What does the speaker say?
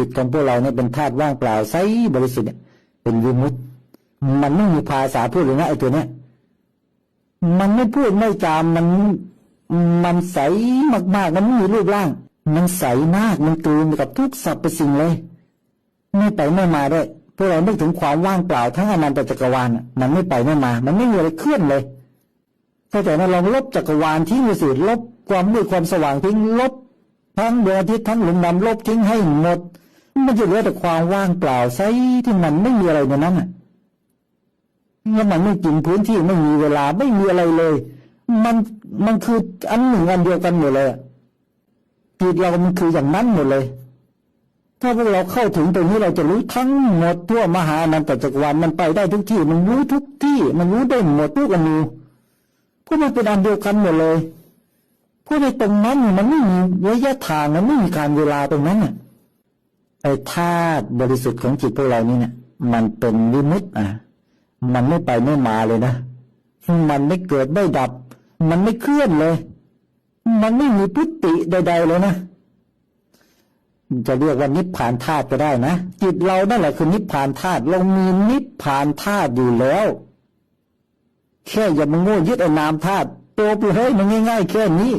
จิตของพวกเราเนี่ยเป็นธาตุว่างเปล่าใสบริสุทธิ์เนี่ยเป็นวิมุตติมันไม่มีภาษาพูดเลยนะไอ้ตัวเนี้ยมันไม่พูดไม่จามมันมันใสมากๆ มันไม่มีรูปร่าง มันใสมากมันกลืนกับทุกสรรพสิ่งเลย ไม่ไปไม่มาด้วยพวกเรานึกถึงความว่างเปล่าทั้งอนันตจักรวาลมันไม่ไปไม่มา มันไม่มีอะไรเคลื่อนเลยเข้าใจนะลองลบจักรวาลทิ้งไปสิลบความมืดความสว่างทิ้งลบ ทั้งดวงอาทิตย์ทั้งหลุมดำลบทิ้งให้หมด มันจะเหลือแต่ความว่างเปล่าใสที่มันไม่มีอะไรในนั้นอะแล้วมันไม่กินพื้นที่ไม่มีเวลาไม่มีอะไรเลย มันมันคืออันหนึ่งอันเดียวกันหมดเลยจิตเรามันคืออย่างนั้นหมดเลย ถ้าพวกเราเข้าถึงตรงนี้เราจะรู้ทั้งหมดทั่วมหาอนันตจักรวาลมันไปได้ทุกที่ มันรู้ทุกที่ มันรู้ได้หมดทุกอนูเพราะมันเป็นอันเดียวกันหมดเลยเพราะในตรงนั้นมันไม่มีระยะทางมันไม่มีการเวลาตรงนั้นน่ะ ไอ้ธาตุบริสุทธิ์ของจิตพวกเรานี่เนี่ยมันเป็นวิมุตต์อะ มันไม่ไปไม่มาเลยนะมันไม่เกิดไม่ดับ มันไม่เคลื่อนเลย มันไม่มีพุติใด ๆ เลยนะจะเรียกว่านิพพานธาตุก็ได้นะจิตเรานั่นแหละคือนิพพานธาตุเรามีนิพพานธาตุอยู่แล้ว แค่อย่ามาโง่ยึดไอ้นามธาตุตัวไปเฮ้ยมันง่าย ๆ แค่นี้